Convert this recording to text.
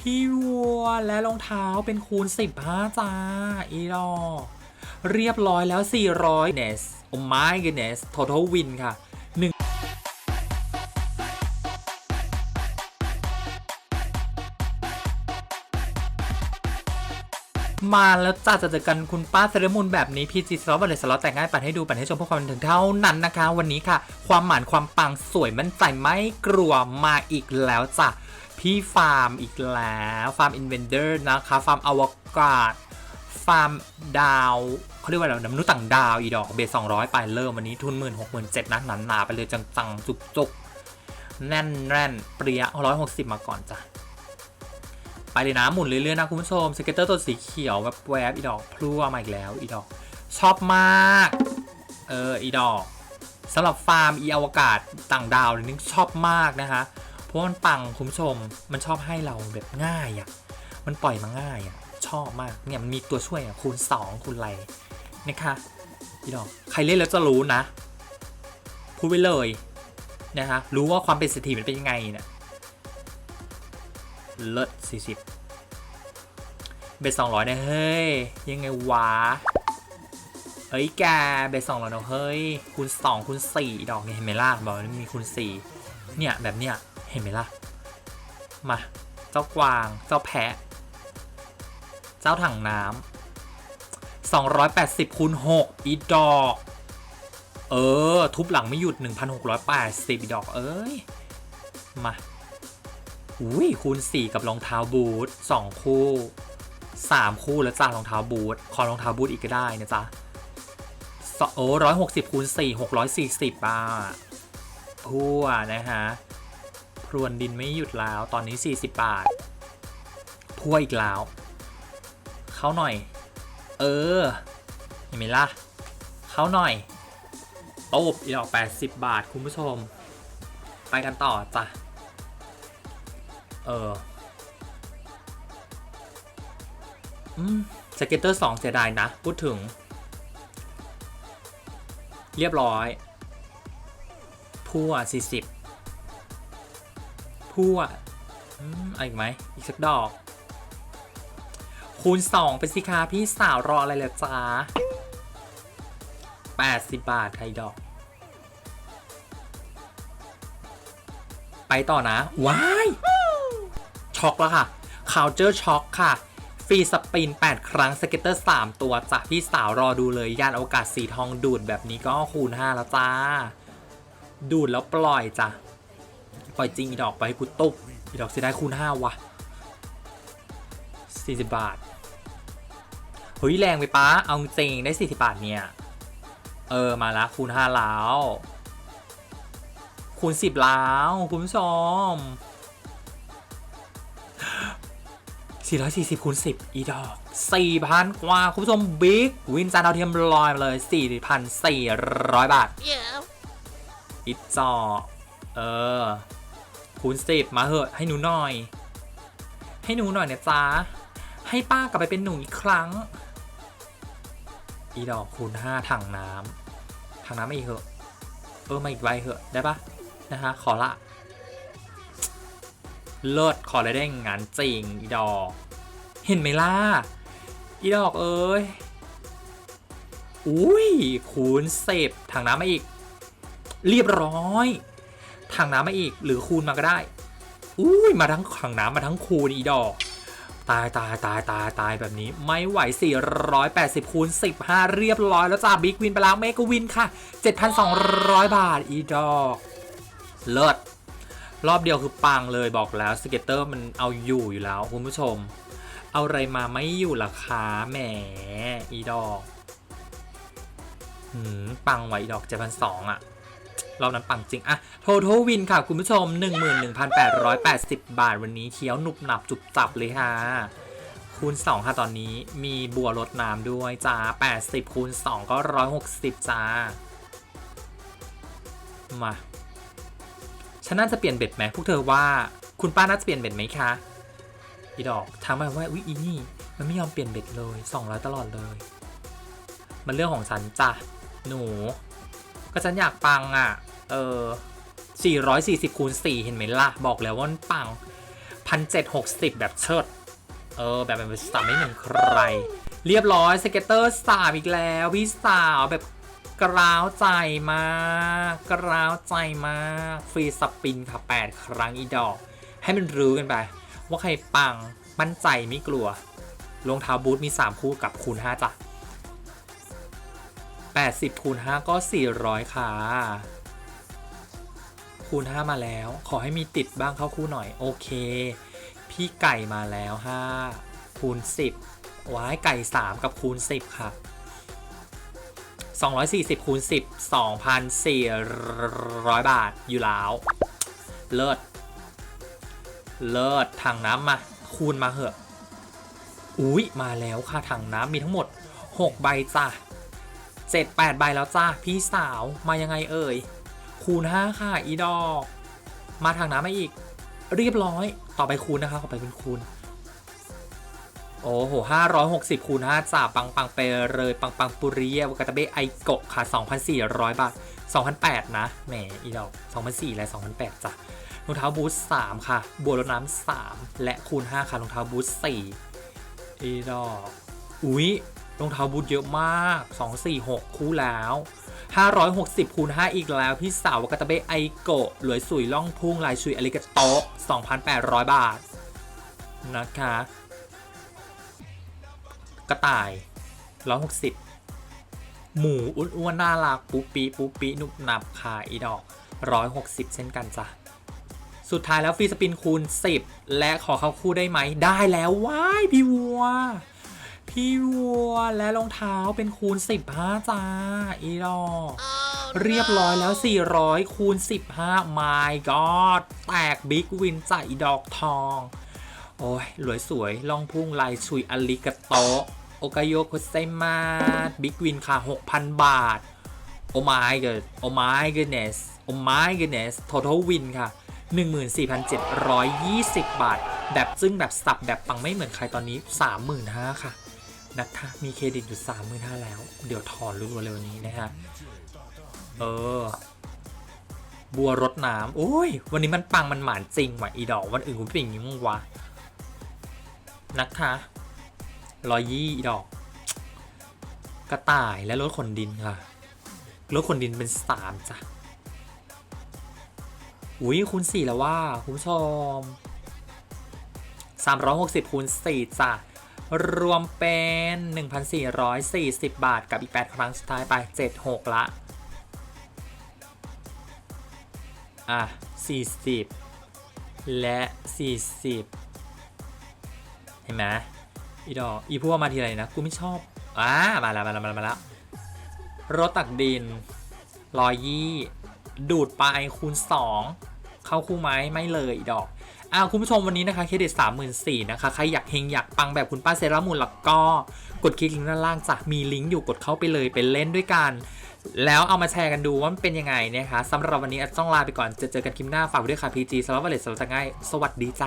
พี่วัวและรองเท้าเป็นคูณ 15 จ้า อีดอเรียบร้อยแล้ว 400 Ness Oh my goodness total win ค่ะมาแล้วจ้าจะเจอกันคุณป้าเซเลมูนแบบนี้พีจีสล็อตบัลเลยสล็อตแต่งง่ายปั่นให้ดูปั่นให้ชมเพื่อความบันเทิงเท่านั้นนะคะ วันนี้ค่ะ ความหมานความปังสวยมั่นใจไม่กลัวมาอีกแล้วจ้ะ พี่ฟาร์มอีกแล้วฟาร์มอินเวนเดอร์นะคะฟาร์มอวกาศฟาร์มดาวเขาเรียกว่าอะไรนะมนุษย์ต่างดาวอีดอกเบสสองร้อยไปเริ่มวันนี้ทุนหมื่นหกหมื่นเจ็ดนะหนาหนาๆไปเลยจังๆจุกๆ แน่นแน่นๆเปรียร้อยหกสิบมาก่อนจ้ะไปเลยนะหมุนเรื่อยๆนะคุณผู้ชมสเก็ตเตอร์ตัวสีเขียวแบบแวบอีดอกพลั่วมาอีกแล้วอีดอก ชอบมากเอออีดอกสำหรับฟาร์มอีอวกาศต่างดาวนี่ชอบมากนะคะ เพราะมันปังคุณผู้ชม มันชอบให้เราแบบง่ายอะ่ะ มันปล่อยมาง่ายอะ่ะ ชอบมาก เนี่ยมันมีตัวช่วยอะ่ะคูณ 2 คูณอะไรนะคะอีดอกใครเล่นแล้วจะรู้นะ พูดไว้เลยนะคะรู้ว่าความเป็นเศรษฐีมันเป็นยังไงเนี่ยเลิศ40 เบสสองร้อยเนี่ยเฮ้ย ยังไงวะเฮ้ยแกเบสสองร้อยเนาะเฮ้ยคูณสองคูณสี่ดอกเนี่ยเห็นไหมล่ะบอกว่ามีคูณสี่เนี่ยแบบเนี้ย เห็นไหมล่ะ มา เจ้ากวาง เจ้าแพะ เจ้าถังน้ำ280คูณ6อีดอก เออ ทุบหลังไม่หยุด1,680อีดอก เอ้ย มาอุ้ยคูณ4กับรองเท้าบูท2คู่3คู่แล้วจ้ารองเท้าบูทขอรองเท้าบูทอีกก็ได้นะจ๊ะโอ้ร้อยหกสิบคูณสี่หกร้อยสี่สิบอะพัวนะฮะ พรวนดินไม่หยุดแล้ว ตอนนี้ 40 บาทพั่วอีกแล้ว เข้าหน่อย เออเห็นไหมล่ะ เข้าหน่อยตบอีกอปดสิบบาท คุณผู้ชม ไปกันต่อจ้ะ เออสเก็ตเตอร์สองเสียดายนะ พูดถึง เรียบร้อยพั่สิบ คู่อะอีกไหมอีกสักดอก คูณ 2 ไปสิคะพี่สาวรออะไรล่ะจ้า80 บาทไทยดอก ไปต่อนะว้ายช็อกแล้วค่ะคาวเจอร์ช็อกค่ะฟรีสปิน 8 ครั้งสเก็ตเตอร์ 3 ตัวจากพี่สาวรอดูเลยยานโอกาสสีทองดูดแบบนี้ก็คูณ 5 แล้วจ้า ดูดแล้วปล่อยจ้ะ ปล่อยจริงอีดอกไปให้กูตุ๊บอีดอกเสียดายคูณ5ว่ะ40บาทเฮ้ยแรงไปป้าเอาจริงได้40บาทเนี่ยเออมาแล้วคูณ5แล้วคูณ10แล้วคุณผู้ชม440คูณ10อีดอก4,000กว่าคุณผู้ชมบิ๊กวินจานดาวเทียมลอยมาเลย4,400บาท Yeah. อิดจอเออ คูณ10มาเหอะให้หนูหน่อย ให้หนูหน่อยเนะจ๊ะให้ป้ากลับไปเป็นหนูอีกครั้ง อีดอกคูณ5ถังน้ำถังน้ำมาอีกเหอะ เออมาอีกใบเหอะได้ปะนะฮะขอละเลิศขอได้ได้งานจริงอีดอก เห็นไหมล่ะ อีดอกเอ้ย อุ้ยคูณเสพถังน้ำมาอีก เรียบร้อย ถังน้ำมาอีก หรือคูณมาก็ได้ อุ้ยมาทั้งถังน้ำมาทั้งคูณอีดอกตายตายตายตายตายแบบนี้ไม่ไหว 480คูณ15 เรียบร้อยแล้วจ้าบิ๊กวินไปแล้วเมกวินค่ะ 7,200 บาทอีดอกเลิศรอบเดียวคือปังเลยบอกแล้วสเก็ตเตอร์มันเอาอยู่อยู่แล้วคุณผู้ชม เอาอะไรมาไม่อยู่ล่ะคะแหมอีดอกหืมปังไว้อีดอกเจ็ดพันสองอะ รอบนั้นปังจริงอะโททวินค่ะคุณผู้ชม 11,880 บาทวันนี้เคี้ยวหนุบหนับจุบจับเลยค่ะ คูณ 2 ค่ะตอนนี้มีบัวรดน้ำด้วยจ้า 80 คูณ 2 ก็ 160 จ้า มาฉันน่าจะเปลี่ยนเบ็ดไหมพวกเธอว่าคุณป้าน่าจะเปลี่ยนเบ็ดไหมคะ อีดอกถามมาว่าวิอีนี่ มันไม่ยอมเปลี่ยนเบ็ดเลย200ตลอดเลย มันเรื่องของฉันจ้ะหนู ก็ฉันอยากปังอะ เออ 440คูณ4เห็นไหมล่ะ บอกแล้วว่ามันปังพันเจ็ดหกสิบแบบเชิด เออ แบบแบบสามไม่เหมือนใคร เรียบร้อยสเก็ตเตอร์สามอีกแล้ว พี่สาวแบบกร้าวใจมาก กร้าวใจมาก ฟรีสปินค่ะ 8 ครั้งอีดอก ให้มันรู้กันไป ว่าใครปังมั่นใจไม่กลัวรองเท้าบูทมี 3 คู่กับคูณ5จ้ะ 80คูณ5ก็ 400 ค่ะ คูณ 5 มาแล้ว ขอให้มีติดบ้างเข้าคู่หน่อย โอเค พี่ไก่มาแล้ว 5 คูณ 10ว้ายไก่ 3 กับคูณ 10 ค่ะ 240คูณ10 2,400 บาทอยู่แล้ว เลิศ เลิศถังน้ำมา คูณมาเหอะ อุ๊ยมาแล้วค่ะถังน้ำมีทั้งหมด 6 ใบจ้ะ 7 8ใบแล้วจ้าพี่สาวมายังไงเอ่ย คูณ 5 ค่ะ อีดอก มาทางน้ำมาอีก เรียบร้อยต่อไปคูณนะคะขอไปเป็นคูณ โอ้โห560คูณ5จ่าปังปังไปเลยปังปังปุริยวากาตาเบไอโกะค่ะ2,400บาท2,008นะ แหม อีดอก2,400และ2,008จ้ะรองเท้าบูท3ค่ะบัวรดน้ำ3และคูณ5ค่ะรองเท้าบูท4อีดอก อุ๊ย รองเท้าบูทเยอะมาก 2 4 6 คู่แล้ว 560คูณ5อีกแล้ว พี่สาวกาตาเบะไอโกะหลวยสุยล่องพุ่งลายชุยอลิกาโตะ2,800 บาท นะคะ กระต่าย 160 หมูอ้วนๆน่ารักปุ๊ปีปุ๊ปีนุบหนับค่ะอีดอก 160 เช่นกันจ้ะสุดท้ายแล้วฟรีสปินคูณ 10 และขอเข้าคู่ได้ไหม ได้แล้วว้ายพี่วัว พี่วัวและรองเท้าเป็นคูณ 15 จ้า อีดอกเรียบร้อยแล้ว 400 คูณ 15 my god แตกบิ๊กวินจ่าอีดอกทอง โอ้ยรวยสวยล่องพุ่งลายชุยอลิกาโตะโอกาโยโคเซมาบิ๊กวินค่ะ 6,000 บาท โอ้ my god โอ้ my goodness โอ้ my goodness total win ค่ะ 14,720 บาท แบบซึ่งแบบสับแบบปังไม่เหมือนใครตอนนี้ 35,000ค่ะ นะคะมีเครดิตอยู่35,000แล้ว เดี๋ยวถอนรู้เร็วนี้นะฮะ เออ บัวรดน้ำโอ้ย วันนี้มันปังมันหมานจริงว่ะอีดอก วันอื่นกูเป็นอย่างนี้มั้งวะ นะคะรอยยี่อีดอก กระต่ายและรถขนดินค่ะ รถขนดินเป็นสามจ้ะ อุ้ยคูณสี่แล้วว่า คุณผู้ชม360คูณ4จ้ะ รวมเป็น 1,440 บาทกับอีก 8 ครั้งสุดท้ายไป 76 ละ อะ 40 และ 40 เห็นไหมอีดอกอีพวกมาทีไรนะ กูไม่ชอบอ่ามาแล้วมาแล้วมาแล้วมาแล้วรถตักดินรอยยี่ ดูดไปคูณ 2 เข้าคู่ไหมไม่เลยอีดอก อ้าวคุณผู้ชมวันนี้นะคะเครดิต34,000นะคะ ใครอยากเฮงอยากปังแบบคุณป้าเซรามูลแล้วก็กดคลิกลิงก์ด้านล่างจะมีลิงก์อยู่กดเข้าไปเลยไปเล่นด้วยกัน แล้วเอามาแชร์กันดูว่ามันเป็นยังไงนะคะสำหรับวันนี้อาจต้องลาไปก่อนจะเจอกันคลิปหน้าฝากไว้ด้วยค่ะ PG สำหรับวันเลสสำหรับง่ายสวัสดีจ้า